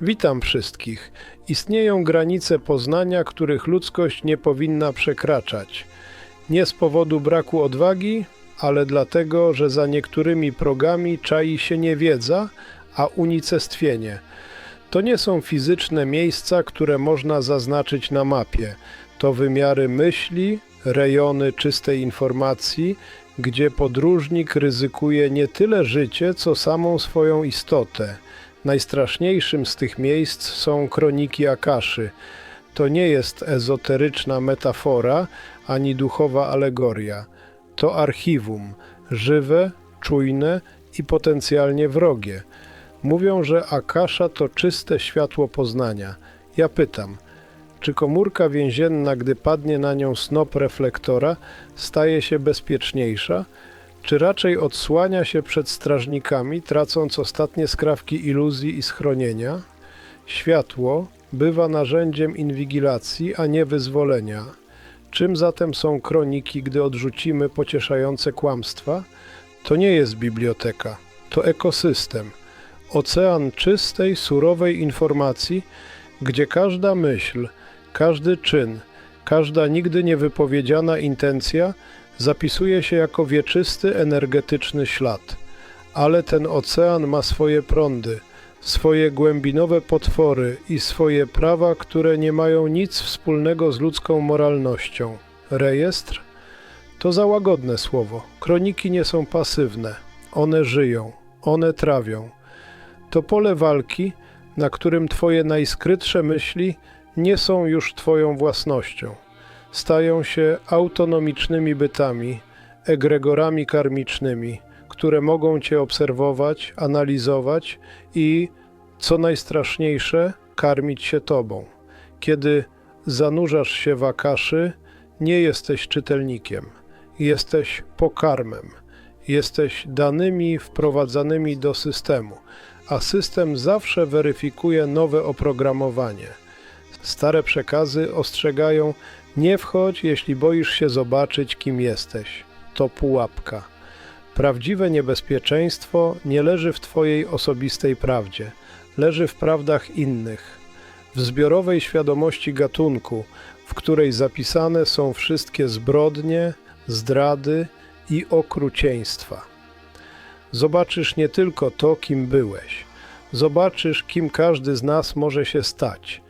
Witam wszystkich. Istnieją granice poznania, których ludzkość nie powinna przekraczać. Nie z powodu braku odwagi, ale dlatego, że za niektórymi progami czai się niewiedza, a unicestwienie. To nie są fizyczne miejsca, które można zaznaczyć na mapie. To wymiary myśli, rejony czystej informacji, gdzie podróżnik ryzykuje nie tyle życie, co samą swoją istotę. Najstraszniejszym z tych miejsc są kroniki Akaszy. To nie jest ezoteryczna metafora ani duchowa alegoria. To archiwum, żywe, czujne i potencjalnie wrogie. Mówią, że Akasza to czyste światło poznania. Ja pytam, czy komórka więzienna, gdy padnie na nią snop reflektora, staje się bezpieczniejsza, czy raczej odsłania się przed strażnikami, tracąc ostatnie skrawki iluzji i schronienia? Światło bywa narzędziem inwigilacji, a nie wyzwolenia. Czym zatem są kroniki, gdy odrzucimy pocieszające kłamstwa? To nie jest biblioteka, to ekosystem. Ocean czystej, surowej informacji, gdzie każda myśl, każdy czyn, każda nigdy niewypowiedziana intencja zapisuje się jako wieczysty energetyczny ślad. Ale ten ocean ma swoje prądy, swoje głębinowe potwory i swoje prawa, które nie mają nic wspólnego z ludzką moralnością. Rejestr? To za łagodne słowo. Kroniki nie są pasywne. One żyją, one trawią. To pole walki, na którym Twoje najskrytsze myśli nie są już Twoją własnością. Stają się autonomicznymi bytami, egregorami karmicznymi, które mogą Cię obserwować, analizować i, co najstraszniejsze, karmić się Tobą. Kiedy zanurzasz się w akaszy, nie jesteś czytelnikiem, jesteś pokarmem, jesteś danymi wprowadzanymi do systemu, a system zawsze weryfikuje nowe oprogramowanie. Stare przekazy ostrzegają: nie wchodź, jeśli boisz się zobaczyć, kim jesteś. To pułapka. Prawdziwe niebezpieczeństwo nie leży w Twojej osobistej prawdzie, leży w prawdach innych, w zbiorowej świadomości gatunku, w której zapisane są wszystkie zbrodnie, zdrady i okrucieństwa. Zobaczysz nie tylko to, kim byłeś, zobaczysz, kim każdy z nas może się stać,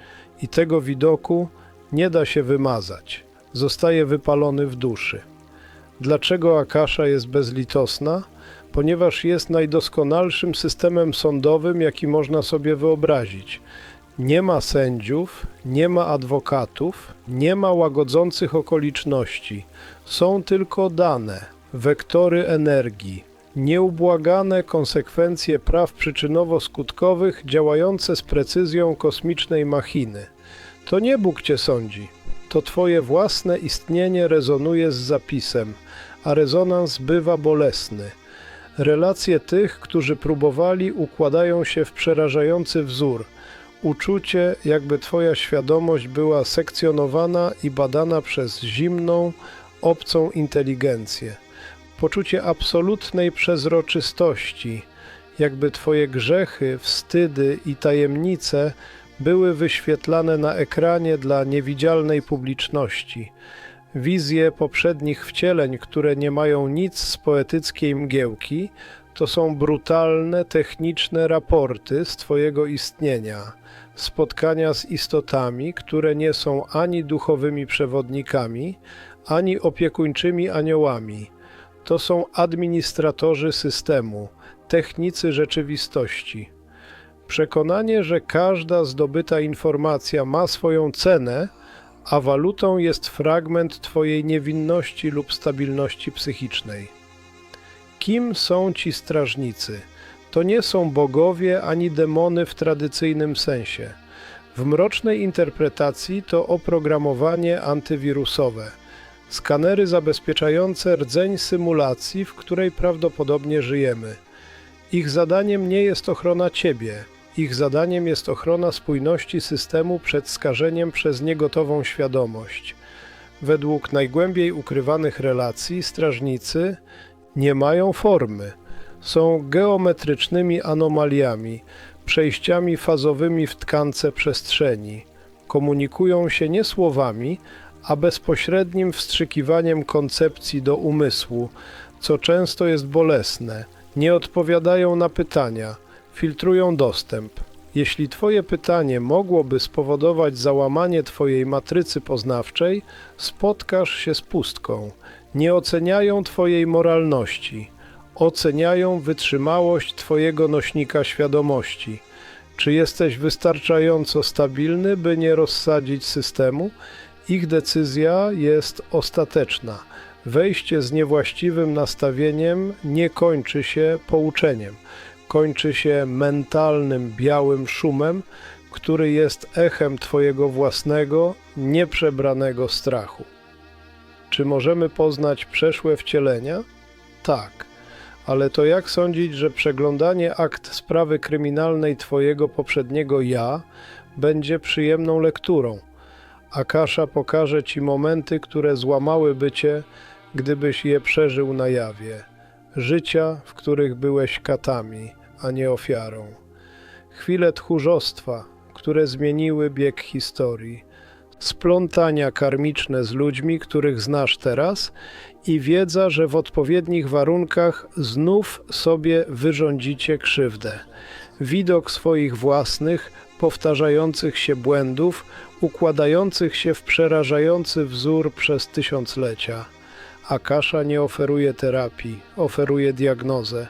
i tego widoku nie da się wymazać, zostaje wypalony w duszy. Dlaczego Akasza jest bezlitosna? Ponieważ jest najdoskonalszym systemem sądowym, jaki można sobie wyobrazić. Nie ma sędziów, nie ma adwokatów, nie ma łagodzących okoliczności. Są tylko dane, wektory energii, nieubłagane konsekwencje praw przyczynowo-skutkowych działające z precyzją kosmicznej machiny. To nie Bóg cię sądzi, to twoje własne istnienie rezonuje z zapisem, a rezonans bywa bolesny. Relacje tych, którzy próbowali, układają się w przerażający wzór. Uczucie, jakby twoja świadomość była sekcjonowana i badana przez zimną, obcą inteligencję. Poczucie absolutnej przezroczystości, jakby twoje grzechy, wstydy i tajemnice były wyświetlane na ekranie dla niewidzialnej publiczności. Wizje poprzednich wcieleń, które nie mają nic z poetyckiej mgiełki, to są brutalne, techniczne raporty z Twojego istnienia, spotkania z istotami, które nie są ani duchowymi przewodnikami, ani opiekuńczymi aniołami. To są administratorzy systemu, technicy rzeczywistości. Przekonanie, że każda zdobyta informacja ma swoją cenę, a walutą jest fragment Twojej niewinności lub stabilności psychicznej. Kim są ci strażnicy? To nie są bogowie ani demony w tradycyjnym sensie. W mrocznej interpretacji to oprogramowanie antywirusowe, skanery zabezpieczające rdzeń symulacji, w której prawdopodobnie żyjemy. Ich zadaniem nie jest ochrona Ciebie, ich zadaniem jest ochrona spójności systemu przed skażeniem przez niegotową świadomość. Według najgłębiej ukrywanych relacji strażnicy nie mają formy. Są geometrycznymi anomaliami, przejściami fazowymi w tkance przestrzeni. Komunikują się nie słowami, a bezpośrednim wstrzykiwaniem koncepcji do umysłu, co często jest bolesne. Nie odpowiadają na pytania, filtrują dostęp. Jeśli Twoje pytanie mogłoby spowodować załamanie Twojej matrycy poznawczej, spotkasz się z pustką. Nie oceniają Twojej moralności, oceniają wytrzymałość Twojego nośnika świadomości. Czy jesteś wystarczająco stabilny, by nie rozsadzić systemu? Ich decyzja jest ostateczna. Wejście z niewłaściwym nastawieniem nie kończy się pouczeniem. Kończy się mentalnym białym szumem, który jest echem Twojego własnego, nieprzebranego strachu. Czy możemy poznać przeszłe wcielenia? Tak. Ale to jak sądzić, że przeglądanie akt sprawy kryminalnej Twojego poprzedniego ja będzie przyjemną lekturą? Akasza pokaże Ci momenty, które złamałyby Cię, gdybyś je przeżył na jawie. Życia, w których byłeś katami, a nie ofiarą. Chwile tchórzostwa, które zmieniły bieg historii. Splątania karmiczne z ludźmi, których znasz teraz i wiedza, że w odpowiednich warunkach znów sobie wyrządzicie krzywdę. Widok swoich własnych, powtarzających się błędów, układających się w przerażający wzór przez tysiąclecia. Akasza nie oferuje terapii, oferuje diagnozę.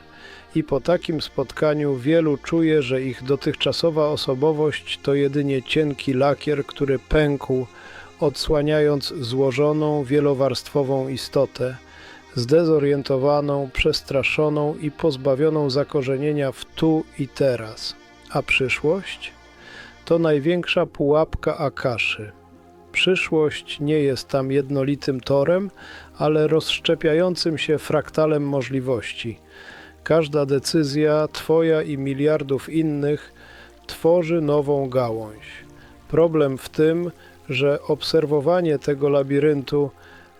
I po takim spotkaniu wielu czuje, że ich dotychczasowa osobowość to jedynie cienki lakier, który pękł, odsłaniając złożoną, wielowarstwową istotę, zdezorientowaną, przestraszoną i pozbawioną zakorzenienia w tu i teraz. A przyszłość? To największa pułapka Akaszy. Przyszłość nie jest tam jednolitym torem, ale rozszczepiającym się fraktalem możliwości. Każda decyzja, Twoja i miliardów innych, tworzy nową gałąź. Problem w tym, że obserwowanie tego labiryntu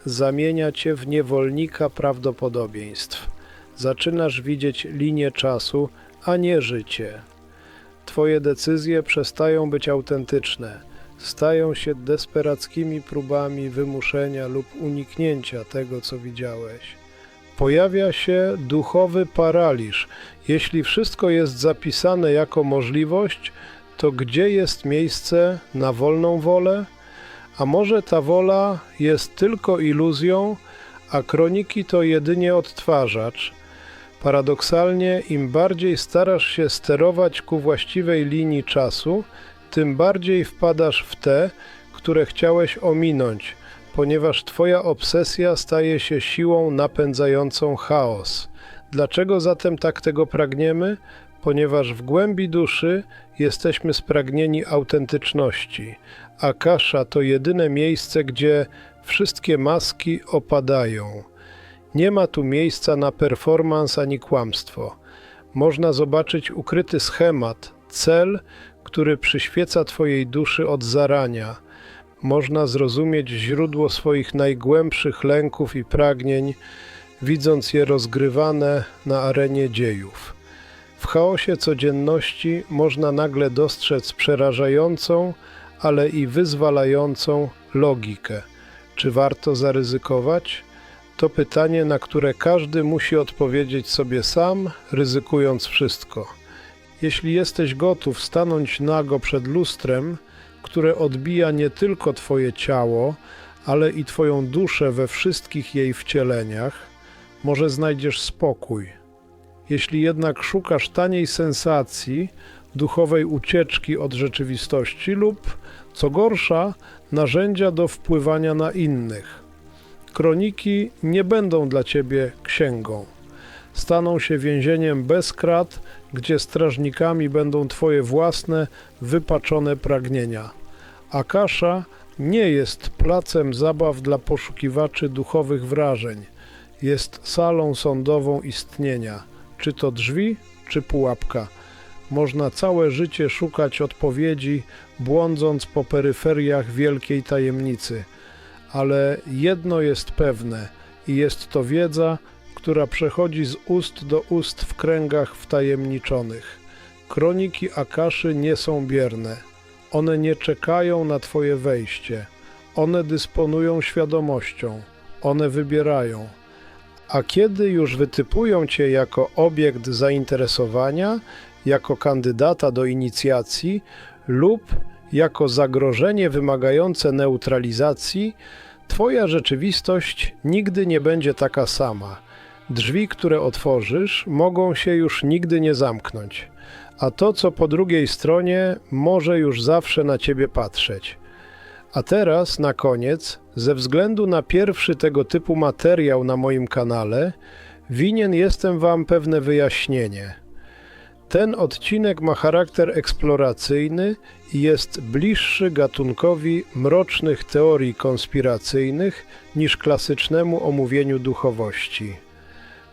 zamienia Cię w niewolnika prawdopodobieństw. Zaczynasz widzieć linię czasu, a nie życie. Twoje decyzje przestają być autentyczne, stają się desperackimi próbami wymuszenia lub uniknięcia tego, co widziałeś. Pojawia się duchowy paraliż. Jeśli wszystko jest zapisane jako możliwość, to gdzie jest miejsce na wolną wolę? A może ta wola jest tylko iluzją, a kroniki to jedynie odtwarzacz? Paradoksalnie, im bardziej starasz się sterować ku właściwej linii czasu, tym bardziej wpadasz w te, które chciałeś ominąć, ponieważ Twoja obsesja staje się siłą napędzającą chaos. Dlaczego zatem tak tego pragniemy? Ponieważ w głębi duszy jesteśmy spragnieni autentyczności. Akasza to jedyne miejsce, gdzie wszystkie maski opadają. Nie ma tu miejsca na performans ani kłamstwo. Można zobaczyć ukryty schemat, cel, który przyświeca Twojej duszy od zarania. Można zrozumieć źródło swoich najgłębszych lęków i pragnień, widząc je rozgrywane na arenie dziejów. W chaosie codzienności można nagle dostrzec przerażającą, ale i wyzwalającą logikę. Czy warto zaryzykować? To pytanie, na które każdy musi odpowiedzieć sobie sam, ryzykując wszystko. Jeśli jesteś gotów stanąć nago przed lustrem, które odbija nie tylko Twoje ciało, ale i Twoją duszę we wszystkich jej wcieleniach, może znajdziesz spokój. Jeśli jednak szukasz taniej sensacji, duchowej ucieczki od rzeczywistości lub, co gorsza, narzędzia do wpływania na innych, kroniki nie będą dla Ciebie księgą. Staną się więzieniem bez krat, gdzie strażnikami będą Twoje własne, wypaczone pragnienia. Akasza nie jest placem zabaw dla poszukiwaczy duchowych wrażeń. Jest salą sądową istnienia, czy to drzwi, czy pułapka. Można całe życie szukać odpowiedzi, błądząc po peryferiach wielkiej tajemnicy. Ale jedno jest pewne i jest to wiedza, która przechodzi z ust do ust w kręgach wtajemniczonych. Kroniki Akaszy nie są bierne. One nie czekają na Twoje wejście. One dysponują świadomością. One wybierają. A kiedy już wytypują Cię jako obiekt zainteresowania, jako kandydata do inicjacji lub jako zagrożenie wymagające neutralizacji, Twoja rzeczywistość nigdy nie będzie taka sama. Drzwi, które otworzysz, mogą się już nigdy nie zamknąć, a to, co po drugiej stronie, może już zawsze na Ciebie patrzeć. A teraz, na koniec, ze względu na pierwszy tego typu materiał na moim kanale, winien jestem Wam pewne wyjaśnienie. Ten odcinek ma charakter eksploracyjny i jest bliższy gatunkowi mrocznych teorii konspiracyjnych niż klasycznemu omówieniu duchowości.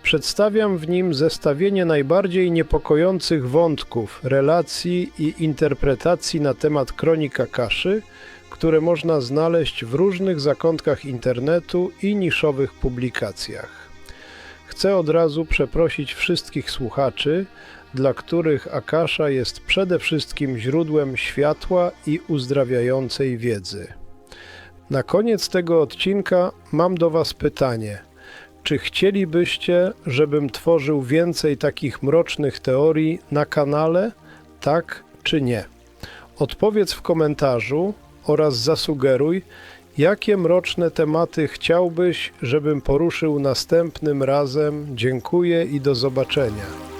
Przedstawiam w nim zestawienie najbardziej niepokojących wątków, relacji i interpretacji na temat kronika Kaszy, które można znaleźć w różnych zakątkach internetu i niszowych publikacjach. Chcę od razu przeprosić wszystkich słuchaczy, dla których Akasza jest przede wszystkim źródłem światła i uzdrawiającej wiedzy. Na koniec tego odcinka mam do Was pytanie. Czy chcielibyście, żebym tworzył więcej takich mrocznych teorii na kanale? Tak czy nie? Odpowiedz w komentarzu oraz zasugeruj, jakie mroczne tematy chciałbyś, żebym poruszył następnym razem. Dziękuję i do zobaczenia.